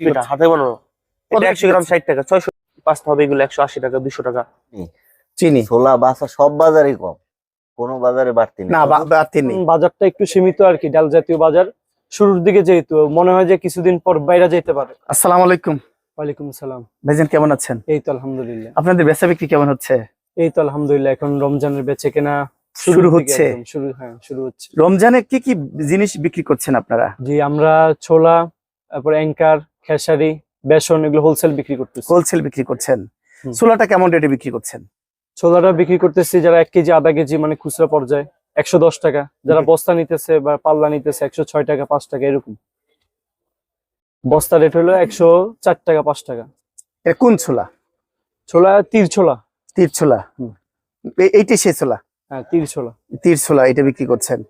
এটা হাতে বানানো? এটা একশো গ্রাম ষাট টাকা ছয়শো পাঁচটা হবে এগুলো একশো আশি টাকা দুশো টাকা। চিনি। ছোলা বাসা সব বাজারই কম। কোনো বাজারে বাড়তি না বাড়তি নেই। বাজারটা একটু সীমিত আর কি ডাল জাতীয় বাজার। শুরুর দিকে যেহেতু মনে হয় যে কিছুদিন পর বাইরে যেতে পারে। আসসালামু আলাইকুম। ওয়ালাইকুম আসসালাম। ভাইজান কেমন আছেন? এই তো আলহামদুলিল্লাহ। আপনাদের বেচা বিক্রি কেমন হচ্ছে? এই তো আলহামদুলিল্লাহ এখন রমজানের বেচে কেনা শুরু হচ্ছে। শুরু হ্যাঁ শুরু হচ্ছে। রমজানে কি কি জিনিস বিক্রি করছেন আপনারা? জি আমরা ছোলা তারপর অ্যাঙ্কার খেসারি বেসন এগুলো হোলসেল বিক্রি করতেছি। হোলসেল বিক্রি করছেন। ছোলাটা কেমন রেটে বিক্রি করছেন? ছোলাটা বিক্রি করতেছি যারা এক কেজি আধা কেজি মানে খুচরা পর্যায়ে একশো দশ টাকা। যারা বস্তা নিতেছে বা পাল্লা নিতেছে একশো ছয় টাকা পাঁচ টাকা এরকম। বস্তা রেট হলো একশো চার টাকা পাঁচ টাকা। এটা কোন ছোলা? ছোলা তীর ছোলা। তীর ছোলা। এইটাই সেই ছোলা? হ্যাঁ তীর ছোলা। তীর ছোলা এটা বিক্রি করছেন।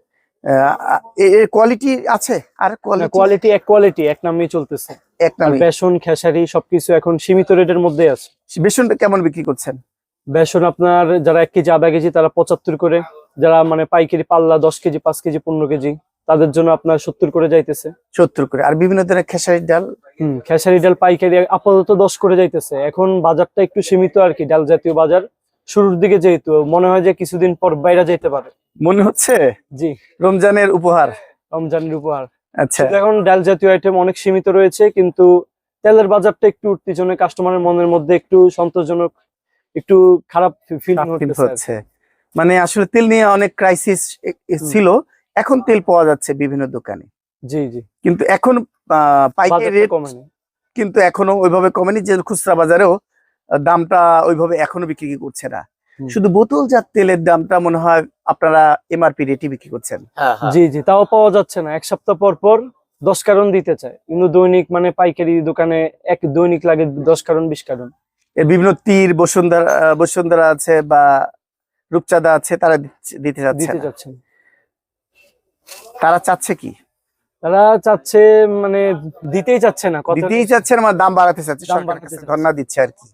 এর কোয়ালিটি আছে? আর কোয়ালিটি এক কোয়ালিটি এক নামেই চলতেছে। এক নামে বেসন খেসারি সবকিছু এখন সীমিত রেটের মধ্যে আছে। বেসনটা কেমন বিক্রি করছেন? বেসন আপনার যারা এক কেজি আধা কেজি তারা পঁচাত্তর করে। যারা মানে পাইকারি পাল্লা দশ কেজি পাঁচ কেজি পনেরো কেজি তাদের জন্য আপনার সত্তর করে যাইতেছে। সত্তর করে। আর বিভিন্ন ধরনের খেসারির ডাল? হম খেসারি ডাল পাইকারি আপাতত দশ করে যাইতেছে। এখন বাজারটা একটু সীমিত আর কি ডাল জাতীয় বাজার। শুরুর দিকে যেহেতু মনে হয় যে কিছুদিন পর বাইরে যেতে পারে। মনে হচ্ছে? জি। রমজানের উপহার। রমজানের উপহার। আচ্ছা। এখন ডাল জাতীয় আইটেম অনেক সীমিত রয়েছে কিন্তু তেলের বাজারটা একটু উঠতি জন্য কাস্টমারের মনের মধ্যে একটু সন্তোষজনক একটু খারাপ ফিল হচ্ছে। মানে আসলে তেল নিয়ে অনেক ক্রাইসিস ছিল এখন তেল পাওয়া যাচ্ছে বিভিন্ন দোকানে। জি জি। কিন্তু এখন পাইকারি রেট কিন্তু এখনও ওইভাবে কমেনি যে খুচরা বাজারেও দামটা ওইভাবে এখনও বিক্রি করছে না। শুধু বোতলজাত তেলের দামটা মনে হয় আপনারা এমআরপি রেটে বিক্রি করছেন। জি জি তাও পাওয়া যাচ্ছে না। এক সপ্তাহ পর পর দশ কারণ দিতে চায়। কিন্তু দৈনিক মানে পাইকারি দোকানে এক দৈনিক লাগে দশ কারণ বিশ কারণ। এর বিভিন্ন তীর বসুন্ধরা বসুন্ধরা আছে বা রূপচাঁদা আছে তারা দিতে যাচ্ছে চাচ্ছেন তারা চাচ্ছে কি? তারা চাচ্ছে মানে দিতেই চাচ্ছে না। দিতেই চাচ্ছে না মানে দাম বাড়াতে চাচ্ছে চাচ্ছে। ধর্ণা দিচ্ছে আর কি।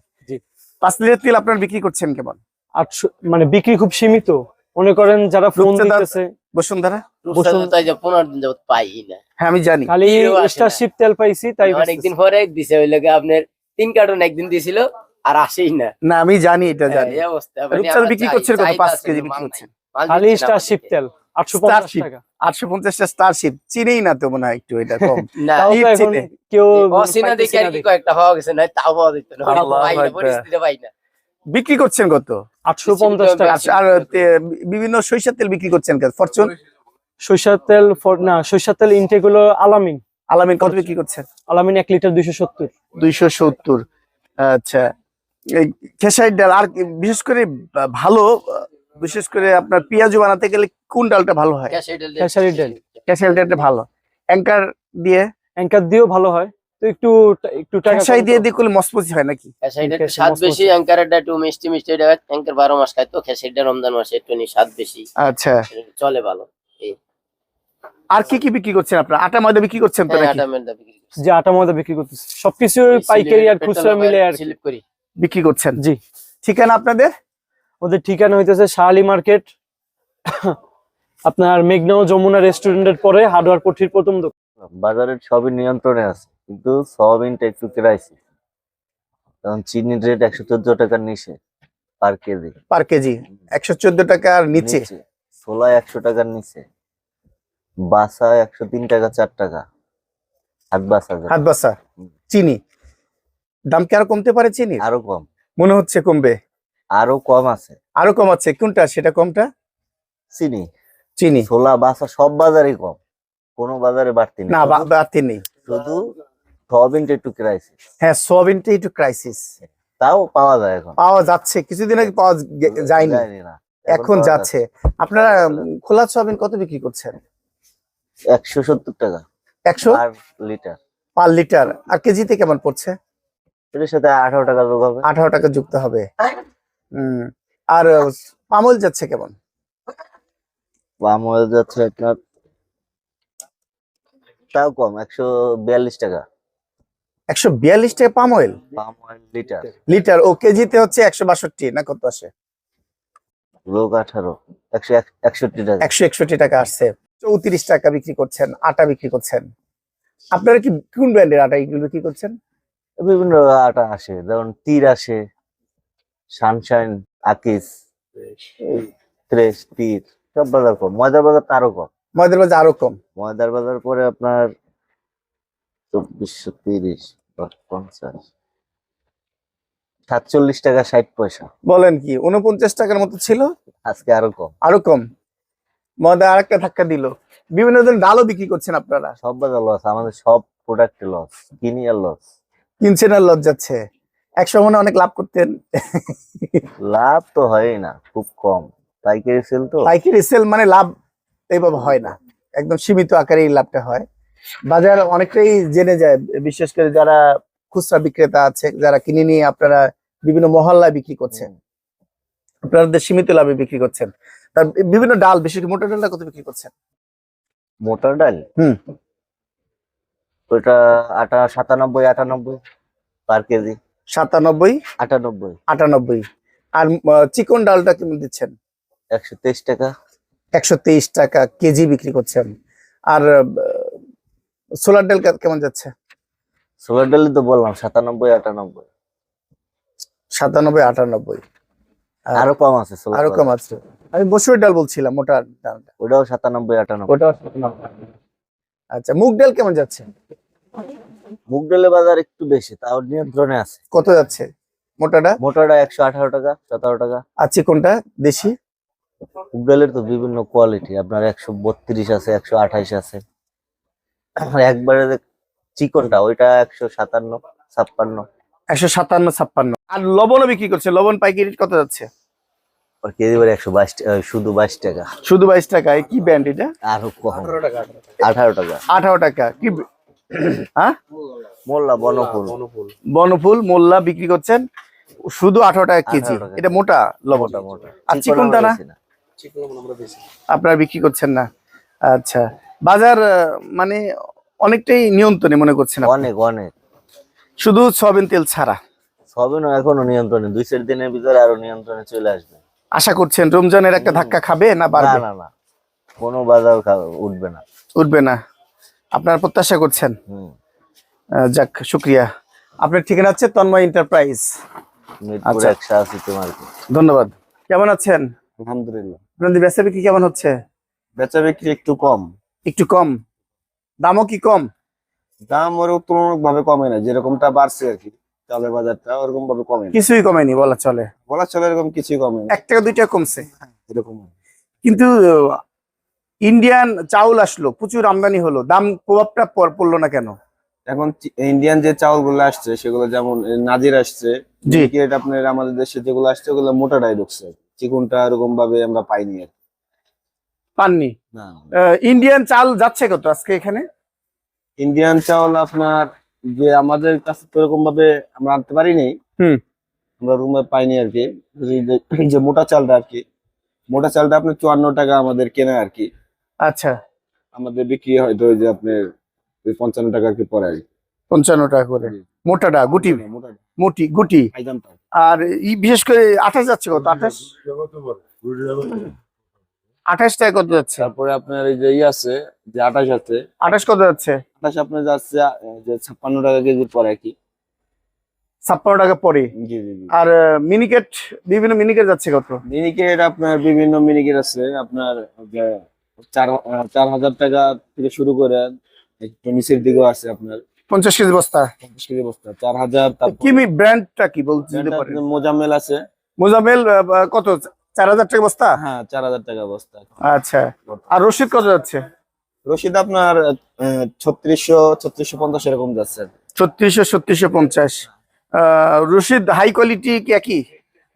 পাঁচ লিটার তেল আপনার বিক্রি করছেন কেমন আটশো মানে বিক্রি খুব সীমিত। মনে করেন যারা ফোন দিতেছে বসুন্ধরা? বসুন- তাই যে দিন যাবত পাই না। হ্যাঁ আমি জানি। খালি। স্টারশিপ তেল পাইছি তাই অনেকদিন পরে দিছে ওই লোকে আপনার তিন কার্টন একদিন দিছিল আর আসেই না। না আমি জানি এটা জানি। এই অবস্থা। মানে বিক্রি চাই- করছেন কত? পাঁচ কেজি বিক্রি করছেন। খালি স্টারশিপ তেল। আটশো পঞ্চাশ Starship। আটশো পঞ্চাশটা স্টারশিপ চিনেই না তো মনে হয় একটু এটা কম। না। তাও। কেউ দেখে আর কি কয়েকটা পাওয়া গেছে না তাও পাওয়া যেত না। পাই বিক্রি করছেন কত? আটশো পঞ্চাশ টাকা। আর বিভিন্ন সরিষার তেল বিক্রি করছেন ফরচুন? সরিষার তেল না সরিষার তেল ইনটেক হলো আলামিন। আলামিন কত বিক্রি করছেন? আলামিন এক লিটার দুইশো সত্তর। দুইশো সত্তর। আচ্ছা। এই খেসারির ডাল আর বিশেষ করে ভালো বিশেষ করে আপনার পেঁয়াজু বানাতে গেলে কোন ডালটা ভালো হয়? খেসারির ডাল। খেসারি ডালটা ভালো। অ্যাঙ্কার দিয়ে? অ্যাঙ্কার দিয়েও ভালো হয়। তো একটু একটু খেসারি দিয়ে তো। দিয়ে করলে মসমসি হয় নাকি? খেসারিটা স্বাদ বেশি মস্ত। একটু মিষ্টি মিষ্টি অ্যাঙ্কার বারো মাস খায় তো খেসারিটা রমজান মাসে একটু স্বাদ বেশি। আচ্ছা। চলে ভালো। আর কি কি বিক্রি করছেন আপনার? আটা ময়দা বিক্রি করছেন তো হ্যাঁ নাকি? আটা বিক্রি যে আটা ময়দা বিক্রি করতেছে। সবকিছু পাইকারি আর খুচরা মিলে আর বিক্রি করছেন? জি। ঠিকানা আপনাদের? ওদের ঠিকানা হইতেছে শাহালি মার্কেট। আপনার মেঘনা ও যমুনা রেস্টুরেন্টের পরে হার্ডওয়ার পট্টির প্রথম দোকান। বাজারের সবই নিয়ন্ত্রণে আছে কিন্তু সয়াবিনটা একটু কেরাইছে। কারণ চিনির রেট একশো চোদ্দ টাকার নিচে পার কেজি। পার কেজি একশো চোদ্দ টাকার নিচে। ছোলা একশো টাকার নিচে বাসা একশো তিন টাকা চার টাকা। হাত বাসা হাত বাসা চিনি। দাম কি আরও কমতে পারে চিনি আরও কম। মনে হচ্ছে কমবে। আরও কম আছে। আরও কম আছে কোনটা? সেটা কমটা? চিনি। চিনি। ছোলা বাসা সব বাজারই কম। কোনো বাজারে বাড়তি না বাড়তি নেই। শুধু সয়াবিনটা একটু ক্রাইসিস হ্যাঁ সোয়াবিনটা একটু ক্রাইসিস তাও পাওয়া যায় এখন। পাওয়া যাচ্ছে কিছুদিন আগে পাওয়া যায়নি। এখন যাচ্ছে। আপনারা খোলা সোয়াবিন কত বিক্রি করছেন? একশো সত্তর টাকা। একশো? লিটার। Per litre. আর কেজিতে কেমন পড়ছে? এটার সাথে আঠারো টাকা যোগ হবে। আঠারো টাকা যুক্ত হবে। আর পামল যাচ্ছে কেমন? পাম অয়েল যাচ্ছে আপনার তাও কম একশো বিয়াল্লিশ টাকা। একশো বিয়াল্লিশ টাকা পাম অয়েল লিটার। লিটার ও কেজিতে হচ্ছে একশো বাষট্টি না কত আসে? লোক আঠারো একশো এক- একষট্টি টাকা। একশো একষট্টি টাকা আসছে। চৌত্রিশ টাকা বিক্রি করছেন আটা বিক্রি করছেন। আপনারা কি কোন ব্র্যান্ডের আটা এগুলো কি করছেন? বিভিন্ন আটা আসে যেমন তীর আসে। সানশাইন আকিস ত্রেস তীর সব বাজার কম। ময়দার বাজার তো আরও কম। ময়দার বাজার আরও কম। ময়দার বাজার পরে আপনার চব্বিশশো তিরিশ পঞ্চাশ। সাতচল্লিশ টাকা ষাট পয়সা। বলেন কি উনপঞ্চাশ টাকার মতো ছিল? আজকে আরও কম। আরও কম। ময়দা আর একটা ধাক্কা দিল। বিভিন্ন ধরনের ডালও বিক্রি করছেন আপনারা। সব বাজার লস আমাদের সব প্রোডাক্টে লস কিনি আর লস কিনছেন আর লজ্জাচ্ছে একসময় মনে অনেক লাভ করতেন লাভ তো হয়ই না খুব কম। পাইকারি সেল তো? পাইকারি সেল মানে লাভ এইভাবে হয় না। একদম সীমিত আকারে লাভটা হয়। বাজার অনেকটাই জেনে যায় বিশেষ করে যারা খুচরা বিক্রেতা আছে যারা কিনে নিয়ে আপনারা বিভিন্ন মহল্লায় বিক্রি করছেন। আপনাদের সীমিত লাভে বিক্রি করছেন। তার বিভিন্ন ডাল বিশেষ করে মোটা ডালটা কত বিক্রি করছেন? মোটা ডাল? হুম। ওইটা আটা সাতানব্বই আটানব্বই পার কেজি। সাতানব্বই আটানব্বই। আটানব্বই। আর চিকন ডালটা কেমন দিচ্ছেন? একশো তেইশ টাকা। একশো তেইশ টাকা কেজি বিক্রি করছেন। আর সোলার ডাল কেমন যাচ্ছে? সোলার ডালি তো বললাম সাতানব্বই আটানব্বই। সাতানব্বই আটানব্বই। আরও কম আছে আরও কম আছে। আমি মসুর ডাল বলছিলাম মোটা ডালটা। ওটাও সাতানব্বই আটানব্বই। ওটা আচ্ছা মুগ ডাল কেমন যাচ্ছে? মুগ ডালের বাজার একটু বেশি তাও নিয়ন্ত্রণে আছে। কত যাচ্ছে? মোটাটা? মোটাটা একশো আঠারো টাকা সতেরো টাকা। আর চিকনটা দেশি? মুগ ডালের তো বিভিন্ন কোয়ালিটি আপনার একশো বত্রিশ আছে একশো আঠাইশ আছে। একবারে চিকনটা ওইটা একশো সাতান্ন ছাপ্পান্ন। একশো সাতান্ন ছাপ্পান্ন। আর লবণও বিক্রি করছে লবণ পাইকারি কত যাচ্ছে? আর কেজি বারে একশো বাইশ শুধু বাইশ টাকা। শুধু বাইশ টাকায় কি ব্যান্ড এটা? আরও কম। আঠারো টাকা। আঠারো টাকা কি হ্যাঁ? মোল্লা বনফুল। বনফুল। মোল্লা বিক্রি করছেন শুধু আঠারো টাকা কেজি। এটা মোটা লবণ। মোটা মোটা। আর চিকন চিকনটা না? আপনারা বিক্রি করছেন না? আচ্ছা। বাজার মানে অনেকটাই নিয়ন্ত্রণে মনে করছেন অনেক অনেক। শুধু সয়াবিন তেল ছাড়া? সবই এখনও নিয়ন্ত্রণে। দুই চার দিনের ভিতরে আরও নিয়ন্ত্রণে চলে আসবে। আশা করছেন রমজানের একটা ধাক্কা খাবে না না বাড়বে? না না কোনো বাজার উঠবে না। উঠবে না। আপনারা প্রত্যাশা করছেন? যাক শুক্রিয়া। আপনার ঠিকানা হচ্ছে তন্ময় এন্টারপ্রাইজ আচ্ছা। তোমার ধন্যবাদ। কেমন আছেন? আলহামদুলিল্লাহ। আপনাদের বেচা বিক্রি কেমন হচ্ছে? বেচা বিক্রি একটু কম। একটু কম? দামও কি কম? দাম ওর তুলনামূলক ভাবে কমে না যেরকমটা বাড়ছে আর কি চালের বাজারটা ওরকম ভাবে কমে কিছুই কমেনি বলা চলে। বলা চলে এরকম কিছুই কমে এক টাকা দুই টাকা কমছে। এরকম। কিন্তু ইন্ডিয়ান চাউল আসলো প্রচুর আমদানি হলো দাম প্রভাবটা পর- পড়ল না কেন? এখন ইন্ডিয়ান যে চাউলগুলো আসছে সেগুলো যেমন নাজির আসছে জি। আপনার আমাদের দেশে যেগুলো আসছে ওগুলো মোটাটাই ঢুকছে। চিকুনটা এরকম ভাবে আমরা পাইনি আর। পাননি? ইন্ডিয়ান চাল যাচ্ছে কত আজকে এখানে? ইন্ডিয়ান চাউল আপনার যে আমাদের কাছে তো এরকম ভাবে আমরা আনতে পারিনি হুম। আমরা রুমে পাইনি আর কি। যে মোটা চালটা আর কি মোটা চালটা আপনার চুয়ান্ন টাকা আমাদের কেনা আর কি। আচ্ছা। আমাদের বিক্রি হয়তো ওই যে আপনার ওই পঞ্চান্ন টাকা কি পরে আর কি। পঞ্চান্ন টাকা করে। মোটাটা গুটি? মোটা গুটি? আর ই বিশেষ করে আঠাশ যাচ্ছে কত? আঠাশ? আঠাশ টাকা কত যাচ্ছে? তারপরে আপনার এই যে ই আছে যে আঠাশ আছে। আঠাশ কত যাচ্ছে? আঠাশ আপনার যাচ্ছে যে ছাপ্পান্ন টাকা কেজি পরে আর কি। ছাপ্পান্ন টাকা পরে আর মিনিকেট বিভিন্ন মিনিকেট যাচ্ছে কত? মিনিকেট আপনার বিভিন্ন মিনিকেট আছে। আপনার চার চার হাজার টাকা থেকে শুরু করে একটু নিচের দিকেও আছে আপনার। পঞ্চাশ কেজি বস্তা। পঞ্চাশ কেজি বস্তা চার হাজার কি ব্র্যান্ডটা কি বলতে পারেন মোজাম্মেল আছে। মোজামেল কত? চার হাজার টাকা বস্তা? হ্যাঁ চার হাজার টাকা বস্তা। আচ্ছা। আর রশিদ কত যাচ্ছে? রশিদ আপনার ছত্রিশশো ছত্রিশশো পঞ্চাশ এরকম যাচ্ছে। ছত্রিশশো ছত্রিশশো পঞ্চাশ। রশিদ হাই কোয়ালিটি কি একই?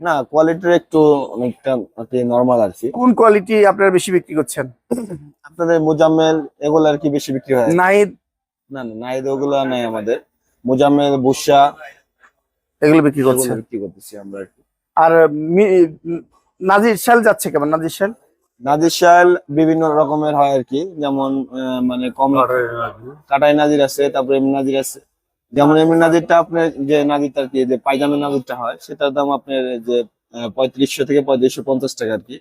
না কোয়ালিটির একটু অনেকটা নর্মাল আর কি। কোন কোয়ালিটি আপনারা বেশি বিক্রি করছেন? আপনাদের মোজাম্মেল এগুলো আর কি বেশি বিক্রি হয়? নাইদ না না নাইদ ওগুলো নাই আমাদের। মোজাম্মেল বুসা এগুলো বিক্রি এগুলো করছেন? বিক্রি করতেছি আমরা আর কি। আর নাজির শাল যাচ্ছে কেমন? নাজির শাল? নাজির শাল বিভিন্ন রকমের হয় আর কি। যেমন আহ, মানে কম কাটাই নাজির আছে তারপরে এমনি নাজির আছে। যেমন এমনি নাজিরটা আপনার যে নাজিরটা আর কি যে পায়জামের নাজিরটা হয় সেটার দাম আপনার যে পঁয়ত্রিশশো থেকে পঁয়ত্রিশশো পঞ্চাশ টাকা আর কি।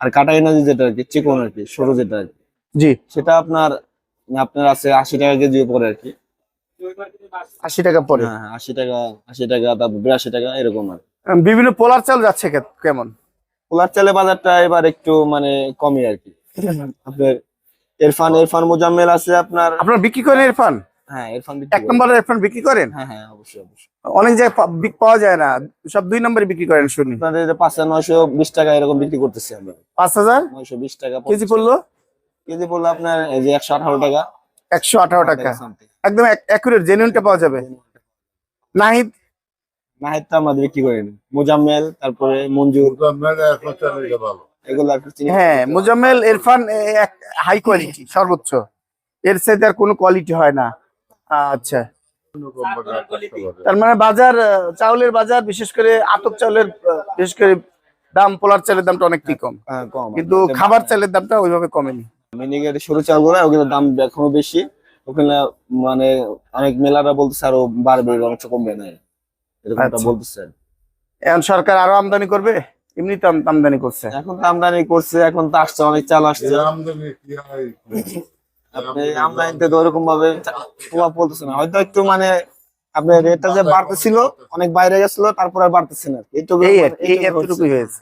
আর কাটাই নাজির যেটা আর কি চিকন আর কি সরু যেটা আর কি। জি। সেটা আপনার আপনার আছে আশি টাকা কেজি পরে আর কি। আশি টাকা পরে? হ্যাঁ হ্যাঁ, আশি টাকা আশি টাকা তারপর বিরাশি টাকা এরকম আর বিভিন্ন পোলার চাল যাচ্ছে কেমন? পোলার চালের বাজারটা এবার একটু মানে কমই আর কি। আপনার ইরফান ইরফান মোজাম্মেল আছে আপনার। আপনারা বিক্রি করেন ইরফান হ্যাঁ ইরফান বিক্রি এক করে। নম্বরের ইরফান বিক্রি করেন? হ্যাঁ হ্যাঁ অবশ্যই অবশ্যই। অনেক জায়গায় পাওয়া যায় না। সব দুই নম্বরে বিক্রি করেন শুনি। আপনাদের যে পাঁচ নয়শো বিশ টাকা এরকম বিক্রি করতেছি আমরা। পাঁচ হাজার? নয়শো বিশ টাকা কেজি পড়ল? কেজি আপনার এই যে একশো আঠারো টাকা। একশো আঠারো টাকা। একদম অ্যাকুরেট জেনুইনটা পাওয়া যাবে। নাহিদ? নাহিদটা আমাদের বিক্রি করেন মোজাম্মেল তারপরে মঞ্জুর। এগুলো হ্যাঁ মুজাম্মেল ইরফান হাই কোয়ালিটি সর্বোচ্চ। এর সাথে আর কোনো কোয়ালিটি হয় না। আচ্ছা। তার মানে বাজার চাউলের বাজার বিশেষ করে আতপ চাউলের বিশেষ করে দাম পোলার চালের দামটা অনেকটাই কম। হ্যাঁ, কিন্তু খাবার চালের দামটা ওইভাবে কমেনি। মিনিগের সরু চালগুলো ওগুলো দাম এখনও বেশি। ওখানে মানে অনেক মেলারা বলতেছে আরও বাড়বে অনেক কমবে না। এরকমটা আচ্ছা। বলতেছে। এখন সরকার আরও আমদানি করবে? এমনি তো আমদানি করছে। এখন তো আমদানি করছে এখন তো আসছে অনেক চাল আসছে। আপনি আমদানিতে তো ওরকম ভাবে প্রভাব পড়তেছে না। হয়তো একটু মানে আপনার রেটটা যে বাড়তেছিল অনেক বাইরে গেছিল তারপর আর বাড়তেছে না এইটুকু এই আর- এই এইটুকু এতটুকুই হয়েছে।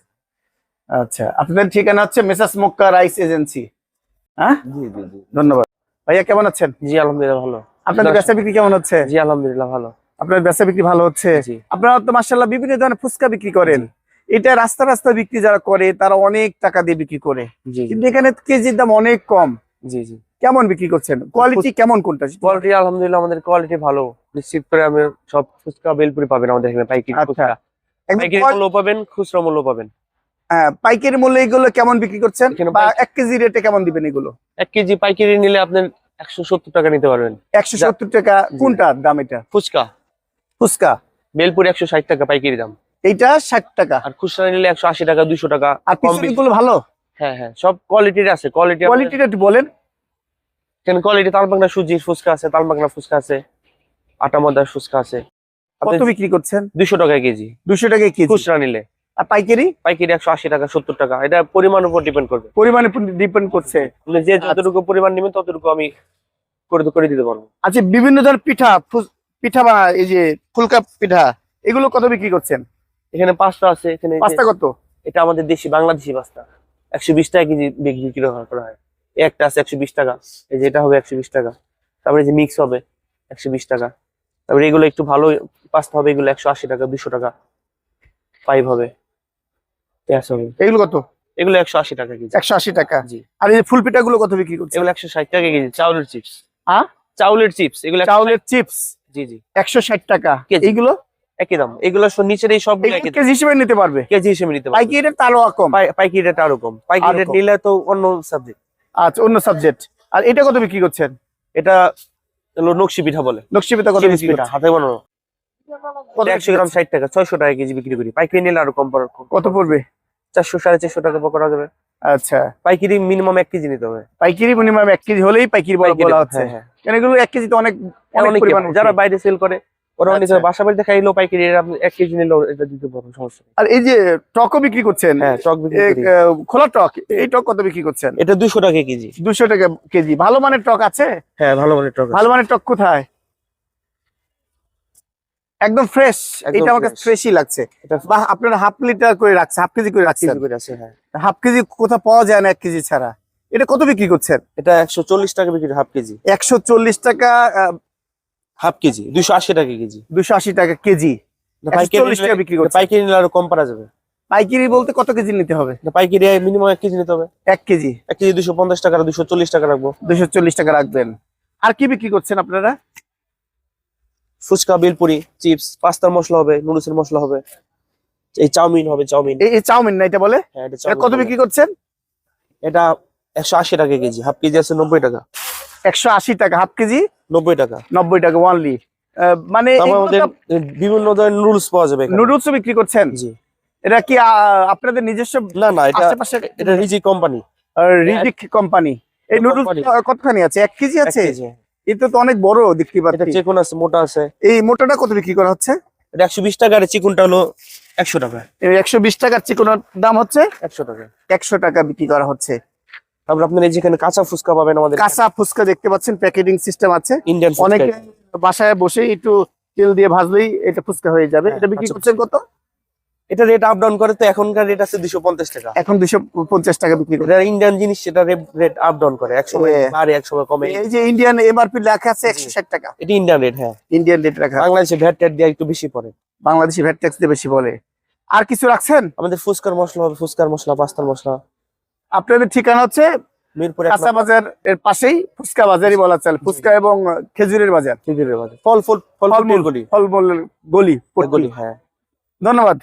আচ্ছা আপনাদের ঠিকানা হচ্ছে মেসাস মক্কা রাইস এজেন্সি হ্যাঁ? জি জি জি। ধন্যবাদ। ভাইয়া কেমন আছেন? জি আলহামদুলিল্লাহ ভালো। আপনাদের বেচা বিক্রি কেমন হচ্ছে? জি আলহামদুলিল্লাহ ভালো। আপনার বিক্রি ভালো হচ্ছে? জি। আপনারা তো মার্শাল্লাহ বিভিন্ন ধরনের ফুচকা বিক্রি করেন। এটা রাস্তা রাস্তা বিক্রি যারা করে তারা অনেক টাকা দিয়ে বিক্রি করে। কিন্তু এখানে কেজির দাম অনেক কম। জি জি। কেমন বিক্রি করছেন? কোয়ালিটি কেমন কোনটা? কোয়ালিটি আলহামদুলিল্লাহ আমাদের কোয়ালিটি ভালো। নিশ্চিত করে আমি সব ফুচকা বেলপুরি পাবেন আমাদের এখানে পাইকারি আচ্ছা। ফুচকা। পাইকারি মূল্য পাবেন খুচরা মূল্য পাবেন। হ্যাঁ, পাইকারি মূল্যে এগুলো কেমন বিক্রি করছেন? বা এক কেজি রেটে কেমন দিবেন এগুলো? এক কেজি পাইকারি নিলে আপনি একশো সত্তর টাকা নিতে পারবেন। একশো সত্তর টাকা কোনটার দাম এটা? ফুচকা। ফুচকা। বেলপুরি একশো ষাট টাকা পাইকারি দাম। এইটা ষাট টাকা। আর খুচরা নিলে একশো আশি টাকা দুশো টাকা আর কম ভালো? হ্যাঁ হ্যাঁ সব কোয়ালিটির আছে। কোয়ালিটি কোয়ালিটিটা একটু বলেন কোয়ালিটি তালবাগনা সুজির ফুচকা আছে তালবাগনা ফুচকা আছে আটা ময়দার ফুচকা আছে। কত বিক্রি করছেন? দুশো টাকা কেজি। দুশো টাকা কেজি? খুচরা নিলে। আর পাইকারি? পাইকারি একশো আশি টাকা সত্তর টাকা। এটা পরিমাণ উপর ডিপেন্ড করবে। পরিমাণে ডিপেন্ড করছে। যে যতটুকু পরিমাণ নেবেন ততটুকু আমি করে করে দিতে পারব। আচ্ছা বিভিন্ন ধরনের পিঠা পিঠা বা এই যে ফুলকা পিঠা এগুলো কত বিক্রি করছেন? এখানে পাঁচটা আছে এখানে পাঁচটা কত? এটা আমাদের দেশি বাংলাদেশি পাস্তা। একশো বিশ টাকা কেজি বিক্রি করা হয়। একটা আছে একশো বিশ টাকা। এই যে এটা হবে একশো বিশ টাকা। তারপরে যে মিক্স হবে একশো বিশ টাকা। তারপরে এগুলো একটু ভালো পাস্তা হবে এগুলো একশো আশি টাকা দুশো টাকা। পাইপ হবে। এগুলো কত? এগুলো একশো আশি টাকা কেজি। একশো আশি টাকা। জি। আর এই যে ফুল পিঠা গুলো কত বিক্রি করছে এগুলো একশো ষাট টাকা কেজি। চাউলের চিপস হ্যাঁ? চাউলের চিপস এগুলো চাউলের চিপস জি জি। একশো ষাট টাকা। এইগুলো? একই দাম। এগুলো সব নিচের এই। কেজি হিসেবে নিতে পারবে? কেজি হিসেবে নিতে রেট তারও কম। রেট আরও কম। রেট নিলে তো অন্য সাবজেক্ট আচ্ছা অন্য সাবজেক্ট আর এটা কত বিক্রি করছেন? এটা হলো নকশি পিঠা বলে। নকশি পিঠা কত বিক্রি পিঠা? হাতে বানানো। একশো গ্রাম ষাট টাকা ছয়শো টাকা কেজি বিক্রি করি। পাইকারি নিলে আরও কম কত পড়বে? চারশো সাড়ে চারশো টাকা করা যাবে। আচ্ছা। পাইকারি মিনিমাম এক কেজি নিতে হবে। পাইকারি মিনিমাম এক কেজি হলেই পাইকারি বলা পাইকারি, হচ্ছে। হ্যাঁ, হ্যাঁ। এগুলো এক কেজি তো অনেক অনেক পরিমাণ যারা বাইরে সেল করে নিতে আচ্ছা। বাসা বাড়িতে খাইলেও পাইকারি এক কেজি নিলেও এটা দিতে পারবেন সমস্যা আর এই যে টকও বিক্রি করছেন হ্যাঁ টক বিক্রি এ, করি। আহ, খোলা টক এই টক কত বিক্রি করছেন? এটা দুশো টাকা কেজি। দুশো টাকা কেজি। ভালো মানের টক আছে? হ্যাঁ ভালো মানের টক ভালো মানের টক কোথায়? একদম ফ্রেশ এটা আমার কাছে ফ্রেশই লাগছে। বা আপনারা হাফ লিটার করে রাখছে হাফ কেজি করে রাখছেন। হ্যাঁ। হাফ কেজি কোথাও পাওয়া যায় না এক কেজি ছাড়া। এটা কত বিক্রি করছেন? এটা একশো চল্লিশ টাকা বিক্রি হাফ কেজি। একশো চল্লিশ টাকা হাফ কেজি দুশো আশি টাকা কেজি। দুশো আশি টাকা কেজি। পাইকারি নিলে আরও কম পারা যাবে। পাইকারি বলতে কত কেজি নিতে হবে? পাইকারি মিনিমাম এক কেজি নিতে হবে। এক কেজি। এক কেজি দুশো পঞ্চাশ টাকা দুশো চল্লিশ টাকা রাখব। দুশো চল্লিশ টাকা রাখবেন। আর কি বিক্রি করছেন আপনারা? ফুচকা বেলপুরি চিপস পাস্তার মশলা হবে নুডলসের মশলা হবে এই চাউমিন হবে চাউমিন। এই চাউমিন না এটা বলে? হ্যাঁ কত বিক্রি করছেন? এটা একশো আশি টাকা কেজি হাফ কেজি আছে নব্বই টাকা। একশো আশি টাকা হাফ কেজি? নব্বই টাকা। নব্বই টাকা ওয়ানলি মানে বিভিন্ন ধরনের নুডলস পাওয়া যাবে এখানে। নুডলসও বিক্রি করছেন? জি। এটা কি আপনাদের নিজস্ব না না এটা আশেপাশে এটা রিজি কোম্পানি রিজিক কোম্পানি এই নুডলস কতখানি আছে? এক কেজি আছে? এটা তো অনেক বড় দেখতে এটা পাচ্ছি। চিকন আছে মোটা আছে। এই মোটাটা কত বিক্রি করা হচ্ছে? এটা একশো বিশ টাকা আর চিকুনটা হলো একশো টাকা। একশো বিশ টাকার চিকনের দাম হচ্ছে একশো টাকা। একশো টাকা বিক্রি করা হচ্ছে। তারপর আপনার এই যেখানে কাঁচা ফুচকা পাবেন আমাদের কাঁচা ফুচকা দেখতে পাচ্ছেন প্যাকেটিং সিস্টেম আছে। ইন্ডিয়ান অনেকে বাসায় বসে একটু তেল দিয়ে ভাজলেই এটা ফুচকা হয়ে যাবে। হ্যাঁ, এটা বিক্রি। করছেন কত? এটা রেট আপ ডাউন করে তো এখনকার রেট আছে দুশো পঞ্চাশ টাকা। এখন দুইশো পঞ্চাশ টাকা বিক্রি করে ইন্ডিয়ান জিনিস সেটা রেট আপ ডাউন করে। এক সময় এ। বাড়ে এক সময় কমে। এই যে ইন্ডিয়ান এমআরপি লেখা আছে একশো ষাট টাকা। এটা ইন্ডিয়ান রেট হ্যাঁ। ইন্ডিয়ান রেট রাখা বাংলাদেশে ভ্যাট ট্যাট দিয়ে একটু বেশি পড়ে। বাংলাদেশি ভ্যাট ট্যাক্স দিয়ে বেশি বলে। আর কিছু রাখছেন? আমাদের ফুচকার মশলা হবে ফুচকার মশলা পাস্তার মশলা। আপনাদের ঠিকানা হচ্ছে মিরপুর কাঁচা বাজার এর পাশেই ফুচকা বাজারই বলা চলে। ফুচকা এবং খেজুরের বাজার। নম্বর ফল ফুল ফল ফলমূল গলি। ফলমূল গলি গলি হ্যাঁ। ধন্যবাদ।